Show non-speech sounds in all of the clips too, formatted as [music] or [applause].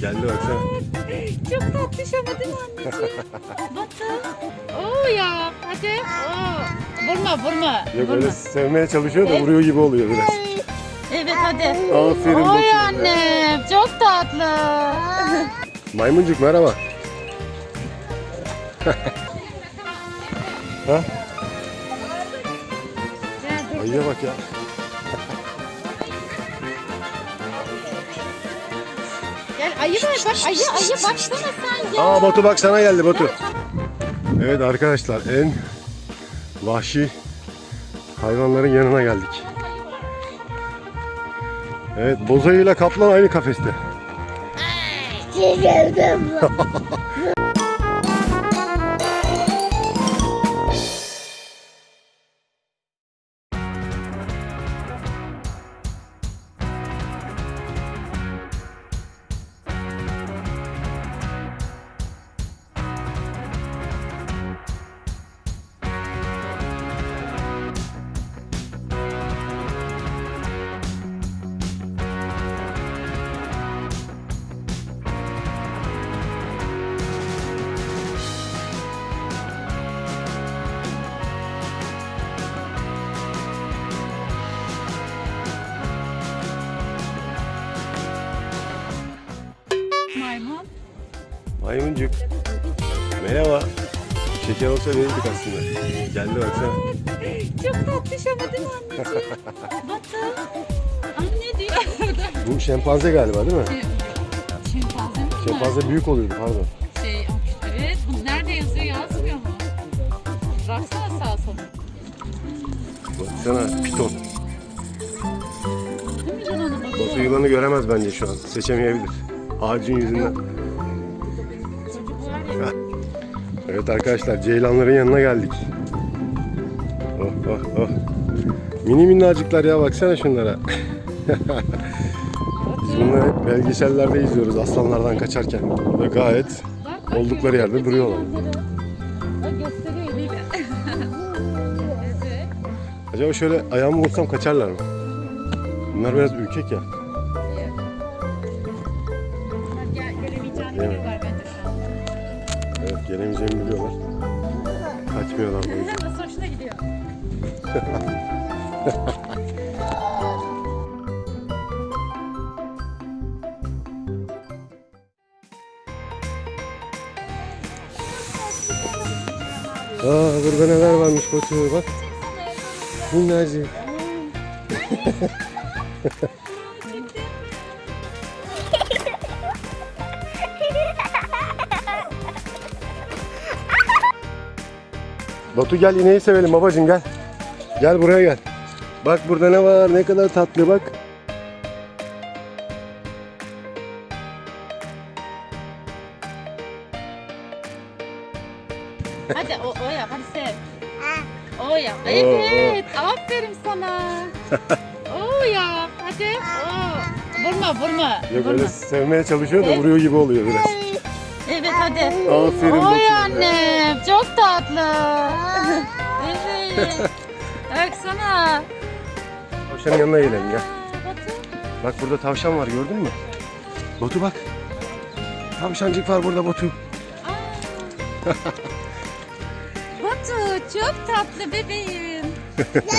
Geldi baksana. Çok tatlış ama değil mi anneciğim? Batı. Oo ya. Hadi. Oo. Vurma vurma. Yok vurma. öyle sevmeye çalışıyor da vuruyor gibi oluyor biraz. Evet hadi. Aferin Oy bakayım. annem. Çok tatlı. Maymuncuk merhaba. [laughs] ha? Ayıya bak ya. Ayı var bak ayı ayı baksana sen ya. Aa Batu bak sana geldi Batu. Evet arkadaşlar en vahşi hayvanların yanına geldik. Evet bozayı ile kaplan aynı kafeste. Maymun. [laughs] Maymuncuk. Merhaba. Şeker olsa verirdik aslında. Geldi baksana. Çok tatlış ama değil mi anneciğim? Batı. Anne diyor. Bu şempanze galiba değil mi? Şempanze mi? Şempanze büyük oluyordu pardon. Şey, evet. Bu nerede yazıyor yazmıyor mu? Baksana sağa sola. Baksana piton. Değil mi yılanı? Batu yılanı göremez bence şu an. Seçemeyebilir. Ağacın yüzünden. Evet arkadaşlar ceylanların yanına geldik. Oh oh oh. Mini minnacıklar ya baksana şunlara. [laughs] Biz bunları hep belgesellerde izliyoruz aslanlardan kaçarken. Ve gayet Oldukları yerde duruyorlar. [laughs] acaba şöyle ayağımı vursam kaçarlar mı? Bunlar biraz ürkek ya. Aa burada neler varmış Batu bak. Minnacık. Batu gel ineği sevelim babacığım gel. Gel buraya gel. Bak burada ne var ne kadar tatlı bak. Hadi o, o yap hadi sev. O yap. Evet. Aferin sana. [laughs] o yap. Hadi. O. Vurma vurma. Yok vurma. öyle sevmeye çalışıyor da vuruyor gibi oluyor biraz. Evet hadi. Aferin Oy Batu. annem. Çok tatlı. evet. [laughs] Baksana. Tavşanın yanına gelelim gel. Bak burada tavşan var gördün mü? Batu bak. Tavşancık var burada Batu. Aa. [laughs] Batu çok tatlı bebeğim. [laughs]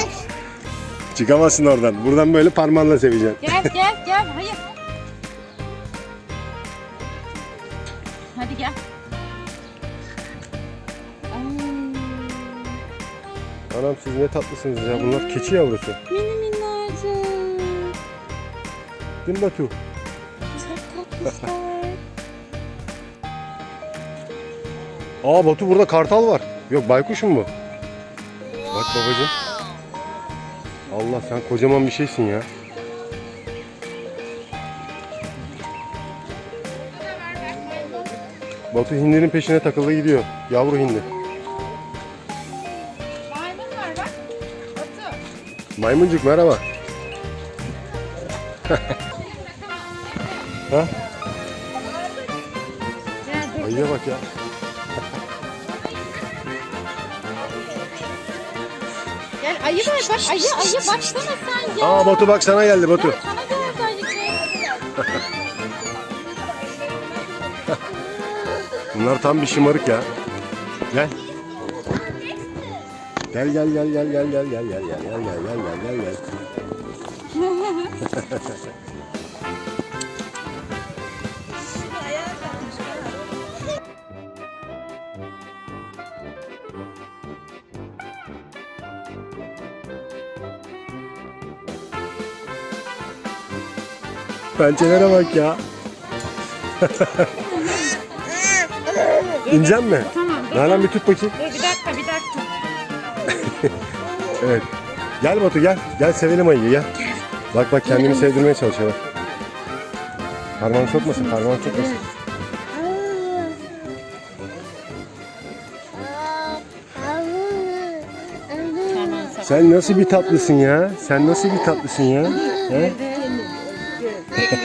Çıkamazsın oradan. Buradan böyle parmağınla seveceksin. Gel gel gel. Hayır. Hadi gel. Ay, Anam siz ne tatlısınız ya. Bunlar keçi yavrusu. mini minnacık. Değil mi Batu? Çok. [laughs] Aa Batu burada kartal var. Yok baykuş mu bu? Bak babacığım. Allah sen kocaman bir şeysin ya. Batu hindinin peşine takıldı gidiyor. Yavru hindi. Maymun var bak. Batu. Maymuncuk merhaba. [laughs] ha? Ayıya bak ya. Gel ayı var bak ayı ayı baksana sen ya. Aa Batu bak sana geldi Batu. Sana geldi. Bunlar tam bir şımarık ya. Gel. Gel gel gel gel gel gel gel gel gel gel gel gel gel gel Pençelere bak ya. [laughs] İnecek mi? Tamam. Nalan bir tut bakayım. Dur bir dakika bir dakika. [laughs] Evet. Gel Batu gel. Gel sevelim ayıyı gel. Bak bak kendini sevdirmeye çalışıyor bak. Parmağını sokmasın, parmağını sokmasın. Sen nasıl bir tatlısın ya? Sen nasıl bir tatlısın ya? He?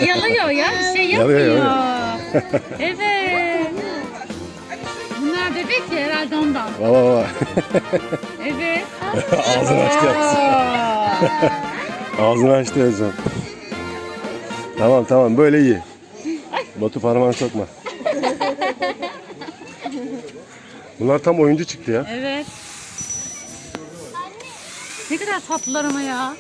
Yalıyor ya bir şey Yalıyor, yapmıyor. yalıyor. [laughs] evet. Bunlar bebek ya herhalde ondan. Baba baba. Evet. [laughs] Ağzını açtı. Aa. [laughs] Ağzını açtı Özlem. Tamam tamam böyle iyi. Batu parmağını sokma. Bunlar tam oyuncu çıktı ya. Evet. Ne kadar tatlılar ama ya.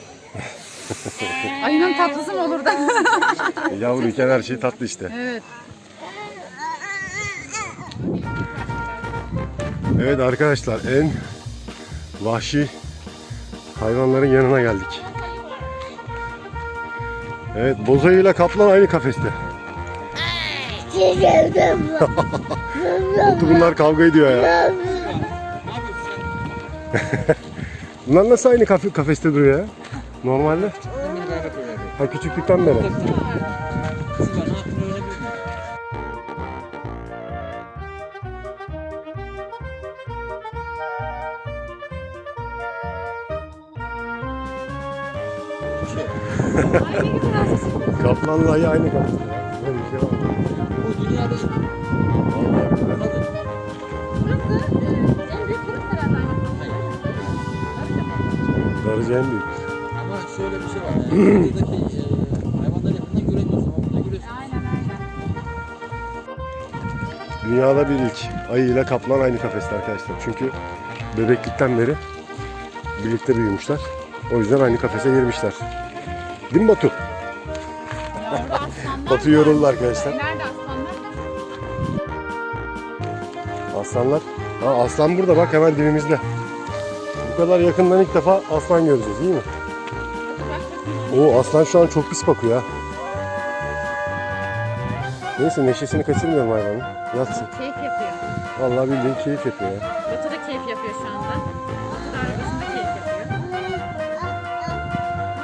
Ayının tatlısı mı olur da? [laughs] Yavruyken her şey tatlı işte. evet. Evet arkadaşlar en vahşi hayvanların yanına geldik. Evet bozayı ile kaplan aynı kafeste. Batu bunlar kavga ediyor ya. [laughs] bunlar nasıl aynı kafe, kafeste duruyor ya? Normalde. Ha küçüklükten beri. Kaplanla ayı aynı. Böyle bir şey var. Bu dünyada Vallahi billahi. Darıca en büyük. Buradaki e, hayvanları yakından göremiyorsun ama burada görüyorsun. Aynen aynen. Dünyada bir ilk. Ayı ile kaplan aynı kafeste arkadaşlar. Çünkü bebeklikten beri birlikte büyümüşler. O yüzden aynı kafese girmişler. Değil mi Batu? Batu yoruldu arkadaşlar. Nerede aslanlar? Aslanlar. Ha, aslan burada bak hemen dibimizde. Bu kadar yakından ilk defa aslan göreceğiz değil mi? Oo aslan şu an çok pis bakıyor ha. Neyse neşesini kaçırmıyorum hayvanın. Yatsın. Keyif yapıyor. Vallahi bildiğin keyif yapıyor ya. Batu da keyif yapıyor şu anda. Batu da arabasında keyif yapıyor.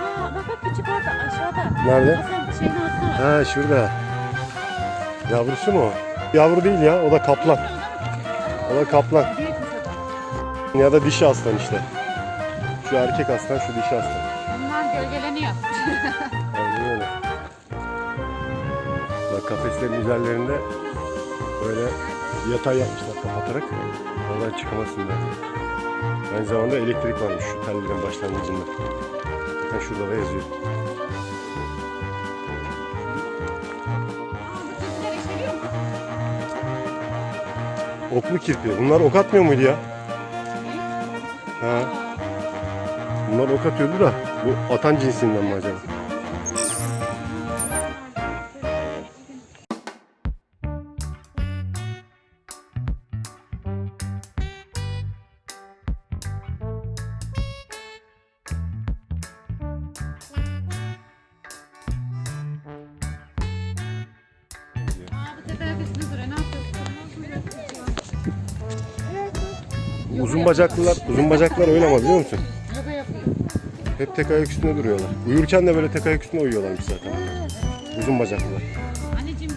Aa bak bak küçük orada aşağıda. Nerede? Hasan şeyin altına bak. Ha şurada. Yavrusu mu o? Yavru değil ya o da kaplan. O da kaplan. Ya da dişi aslan işte. Şu erkek aslan şu dişi aslan. Kafeslerin üzerlerinde böyle yatay yapmışlar kapatarak. Oradan çıkamasınlar. Aynı zamanda elektrik varmış şu tellerin başlangıcında. Bakın şurada da yazıyor. Oklu kirpi. Bunlar ok atmıyor muydu ya? Ha. Bunlar ok atıyordu da bu atan cinsinden mi acaba? Uzun bacaklılar, uzun bacaklılar öyle ama biliyor musun? Hep tek ayak üstünde duruyorlar. Uyurken de böyle tek ayak üstünde uyuyorlarmış zaten. Uzun bacaklılar. Anneciğim.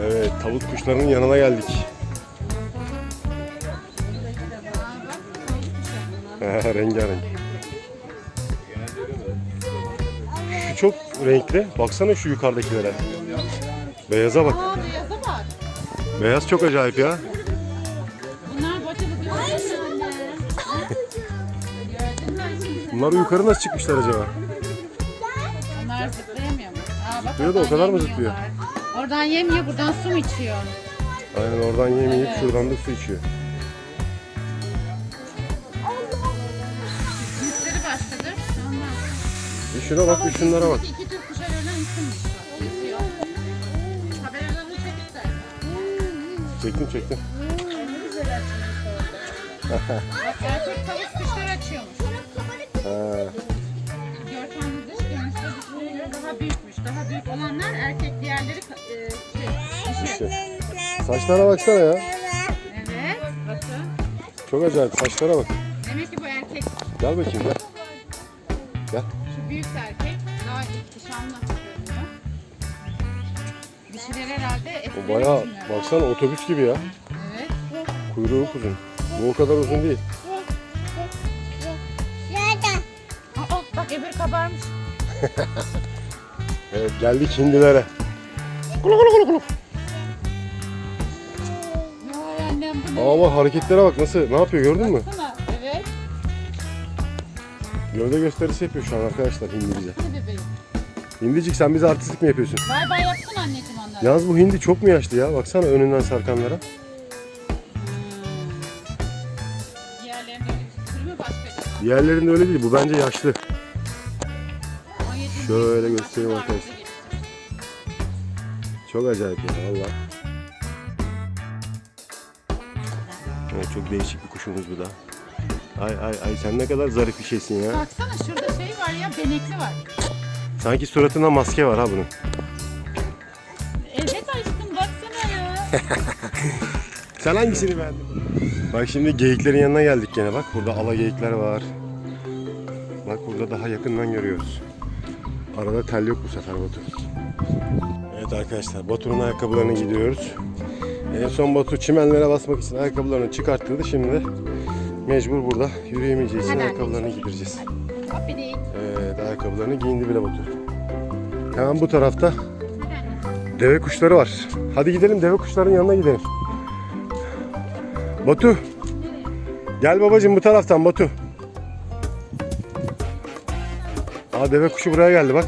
Evet, tavuk kuşlarının yanına geldik. [laughs] Rengarenk. renkli. Baksana şu yukarıdakilere. Beyaza bak. Aa, beyaza bak. Beyaz çok acayip ya. Bunlar bacalı Bunlar yukarı nasıl çıkmışlar acaba? Bunlar zıplayamıyor mu? Aa, Zıplıyor da o kadar mı zıplıyor? Oradan yemiyor, buradan su mu içiyor? Aynen oradan yem Evet. şuradan da su içiyor. Cinsleri başkadır. Ondan. Şuna bak, bir şunlara bak. Çektim çektim. Bak erkek tavus kuşlar açıyormuş. Ha, Görkemli dış dişine göre daha büyükmüş. Daha büyük olanlar erkek, diğerleri ka- e, şey, dişi. işte. Saçlara baksana ya. Evet, bakın. Çok acayip saçlara bak. Demek ki bu erkek, Gel bakayım gel. Gel. şu büyük erkek daha ihtişamlı Dişiler herhalde O içmiyor. baksana otobüs gibi ya. Evet. Kuyruğu uzun. Bu o kadar uzun değil. Aa, bak öbür kabarmış. [laughs] Evet geldik hindilere. Kulu kulu kulu kulu. Vay annem bu ne? Aa bak hareketlere bak nasıl ne yapıyor gördün mü? Baksana. Evet. Gövde gösterisi yapıyor şu an arkadaşlar hindi bize. Hadi bebeğim. Hindicik sen bize artistlik mi yapıyorsun? Bay bay yapsın anneciğim onlara. Yalnız bu hindi çok mu yaşlı ya? Baksana önünden sarkanlara. Diğerlerinde öyle başka? acaba? Diğerlerinde öyle değil. Bu bence yaşlı. 17. Şöyle göstereyim arkadaşlar. Çok acayip ya valla. Evet, çok değişik bir kuşumuz bu da. Ay ay ay sen ne kadar zarif bir şeysin ya. Baksana şurada şey var ya benekli var. Sanki suratında maske var ha bunun. Evet aşkım baksana ya. [laughs] Sen hangisini beğendin? Bak şimdi geyiklerin yanına geldik gene bak. Burada ala geyikler var. Bak burada daha yakından görüyoruz. Arada tel yok bu sefer Batu. Evet arkadaşlar Batu'nun ayakkabılarını gidiyoruz. En son Batu çimenlere basmak için ayakkabılarını çıkarttırdı. Şimdi mecbur burada yürüyemeyeceği için ayakkabılarını giydireceğiz. Evet ayakkabılarını giyindi bile Batu. Hemen bu tarafta deve kuşları var. Hadi gidelim deve kuşların yanına gidelim. Batu. Gel babacığım bu taraftan Batu. Aa deve kuşu buraya geldi bak.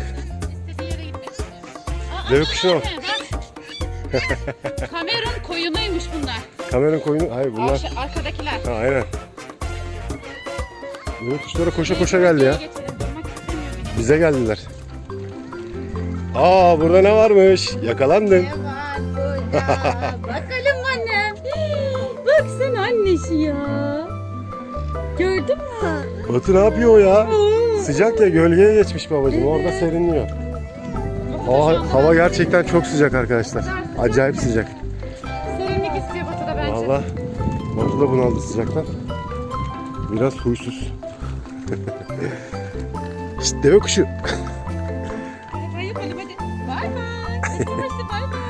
Deve kuşuna bak. Kamerun koyunuymuş bunlar. Kameranın koyunu. Hayır bunlar. Arş- arkadakiler. Ha, aynen. Deve kuşları koşa koşa geldi ya. Bize geldiler. Aa burada ne varmış? Yakalandın. Ne var burada? [laughs] Bakalım annem. Baksana annesi ya. Gördün mü? Batu ne yapıyor o ya? Sıcak ya gölgeye geçmiş babacığım. Orada serinliyor. Hava, hava gerçekten çok sıcak arkadaşlar. Acayip sıcak. Serinlik istiyor Batı'da bence. Valla Batu da bunaldı sıcaktan. Biraz huysuz. [laughs] Şşt deve kuşu. [laughs] bay. Bay bay.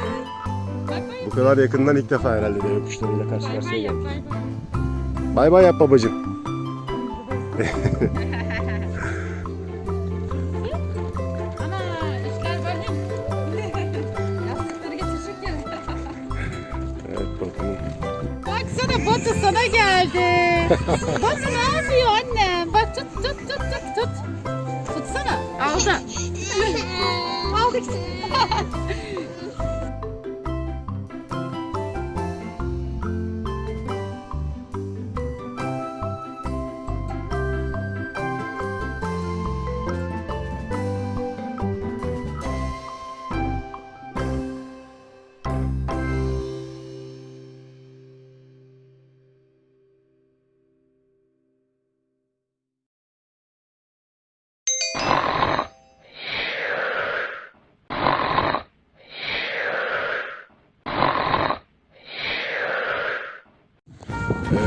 Bay bay. Bu kadar yakından ilk defa herhalde deve kuşlarıyla karşı Bay bay karşıya yap bay bay. Bay bay yap babacığım. Ana işler böyle. Yastıkları getirecek ya. Evet Batu'nun. Baksana Batu sana geldi. Batu ne yapıyor annem? Bak tut tut tut tut tut. Tutsana. Aldı. [laughs] Aldı.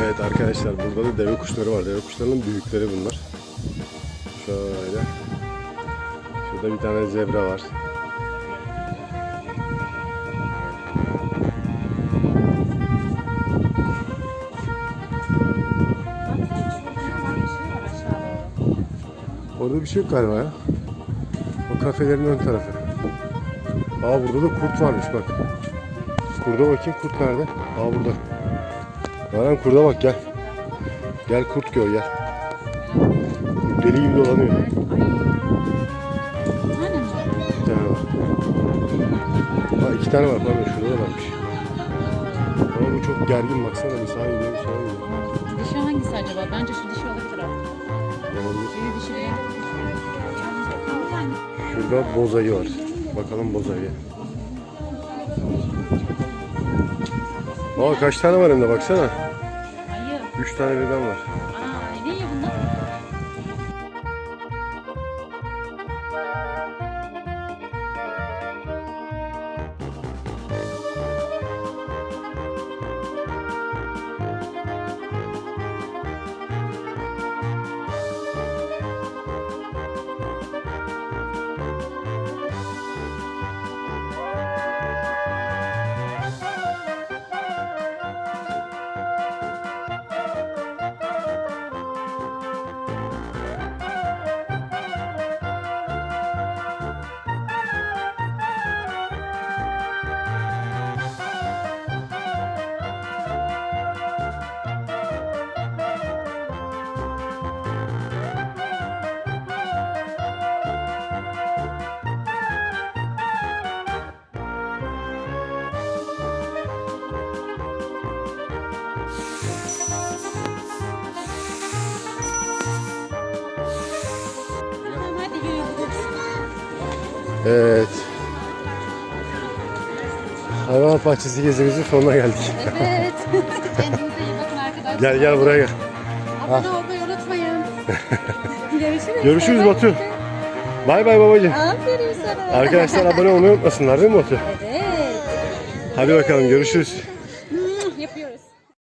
Evet arkadaşlar burada da deve kuşları var. Deve kuşlarının büyükleri bunlar. Şöyle. Şurada bir tane zebra var. Orada bir şey yok galiba ya. O kafelerin ön tarafı. Aa burada da kurt varmış bak. Kurda bakayım kurt nerede? Aa burada. Baran kurda bak gel. Gel kurt gör gel. Deli gibi dolanıyor. Bir tane var. Ha iki tane var pardon şurada da varmış. Ama bu çok gergin baksana bir sağa gidiyor bir sola gidiyor. Dişi hangisi acaba? Bence şu dişi olabilir ha. Olabilir. Dişi değil. Şurada bozayı var. Bakalım bozayı. Aa kaç tane var hem de baksana. Hayır. Üç tane birden var. Evet. Hayvanat bahçesi gezimizin sonuna geldik. Evet. [laughs] Kendinize iyi bakın arkadaşlar. Gel gel buraya gel. Abone olmayı unutmayın. [laughs] Görüşürüz. Görüşürüz. Batu. Bay bay babacığım. Aferin sana. Arkadaşlar abone olmayı unutmasınlar değil mi Batu? Evet. Hadi bakalım görüşürüz.